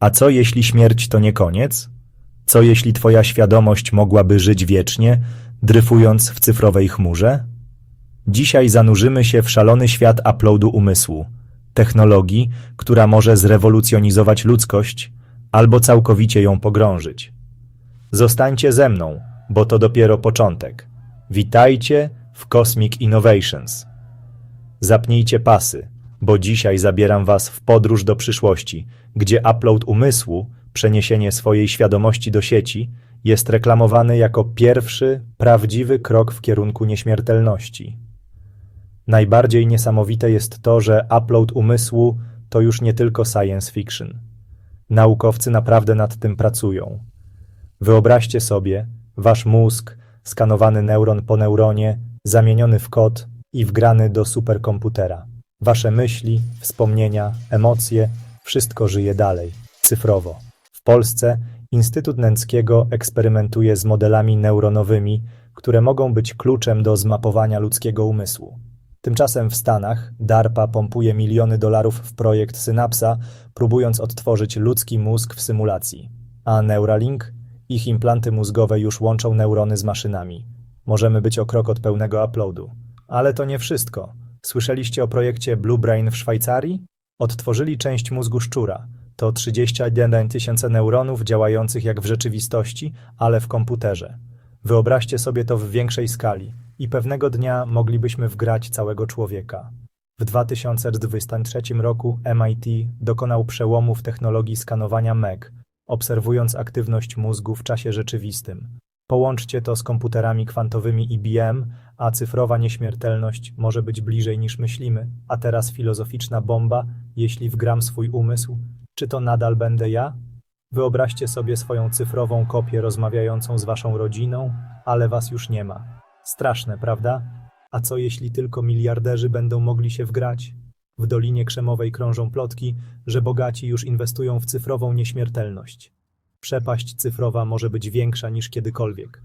A co jeśli śmierć to nie koniec? Co jeśli twoja świadomość mogłaby żyć wiecznie, dryfując w cyfrowej chmurze? Dzisiaj zanurzymy się w szalony świat uploadu umysłu, technologii, która może zrewolucjonizować ludzkość albo całkowicie ją pogrążyć. Zostańcie ze mną, bo to dopiero początek. Witajcie w Cosmic Innovations. Zapnijcie pasy, bo dzisiaj zabieram Was w podróż do przyszłości, gdzie upload umysłu, przeniesienie swojej świadomości do sieci, jest reklamowany jako pierwszy, prawdziwy krok w kierunku nieśmiertelności. Najbardziej niesamowite jest to, że upload umysłu to już nie tylko science fiction. Naukowcy naprawdę nad tym pracują. Wyobraźcie sobie, wasz mózg, skanowany neuron po neuronie, zamieniony w kod i wgrany do superkomputera. Wasze myśli, wspomnienia, emocje, wszystko żyje dalej, cyfrowo. W Polsce Instytut Nęckiego eksperymentuje z modelami neuronowymi, które mogą być kluczem do zmapowania ludzkiego umysłu. Tymczasem w Stanach DARPA pompuje miliony dolarów w projekt Synapsa, próbując odtworzyć ludzki mózg w symulacji. A Neuralink? Ich implanty mózgowe już łączą neurony z maszynami. Możemy być o krok od pełnego uploadu. Ale to nie wszystko. Słyszeliście o projekcie Blue Brain w Szwajcarii? Odtworzyli część mózgu szczura. To 31 tysięcy neuronów działających jak w rzeczywistości, ale w komputerze. Wyobraźcie sobie to w większej skali i pewnego dnia moglibyśmy wgrać całego człowieka. W 2023 roku MIT dokonał przełomu w technologii skanowania MEG, obserwując aktywność mózgu w czasie rzeczywistym. Połączcie to z komputerami kwantowymi IBM, a cyfrowa nieśmiertelność może być bliżej niż myślimy. A teraz filozoficzna bomba, jeśli wgram swój umysł, czy to nadal będę ja? Wyobraźcie sobie swoją cyfrową kopię rozmawiającą z waszą rodziną, ale was już nie ma. Straszne, prawda? A co jeśli tylko miliarderzy będą mogli się wgrać? W Dolinie Krzemowej krążą plotki, że bogaci już inwestują w cyfrową nieśmiertelność. Przepaść cyfrowa może być większa niż kiedykolwiek.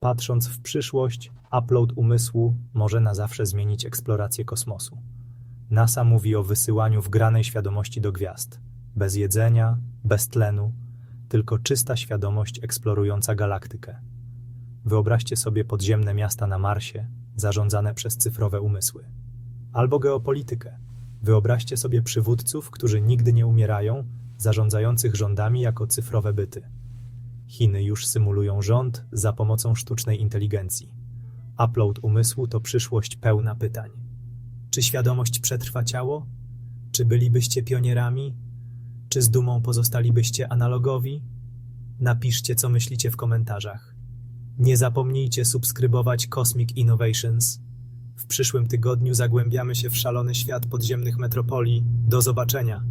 Patrząc w przyszłość, upload umysłu może na zawsze zmienić eksplorację kosmosu. NASA mówi o wysyłaniu wgranej świadomości do gwiazd. Bez jedzenia, bez tlenu, tylko czysta świadomość eksplorująca galaktykę. Wyobraźcie sobie podziemne miasta na Marsie, zarządzane przez cyfrowe umysły. Albo geopolitykę. Wyobraźcie sobie przywódców, którzy nigdy nie umierają, zarządzających rządami jako cyfrowe byty. Chiny już symulują rząd za pomocą sztucznej inteligencji. Upload umysłu to przyszłość pełna pytań. Czy świadomość przetrwa ciało? Czy bylibyście pionierami? Czy z dumą pozostalibyście analogowi? Napiszcie, co myślicie w komentarzach. Nie zapomnijcie subskrybować Cosmic Innovations. W przyszłym tygodniu zagłębiamy się w szalony świat podziemnych metropolii. Do zobaczenia.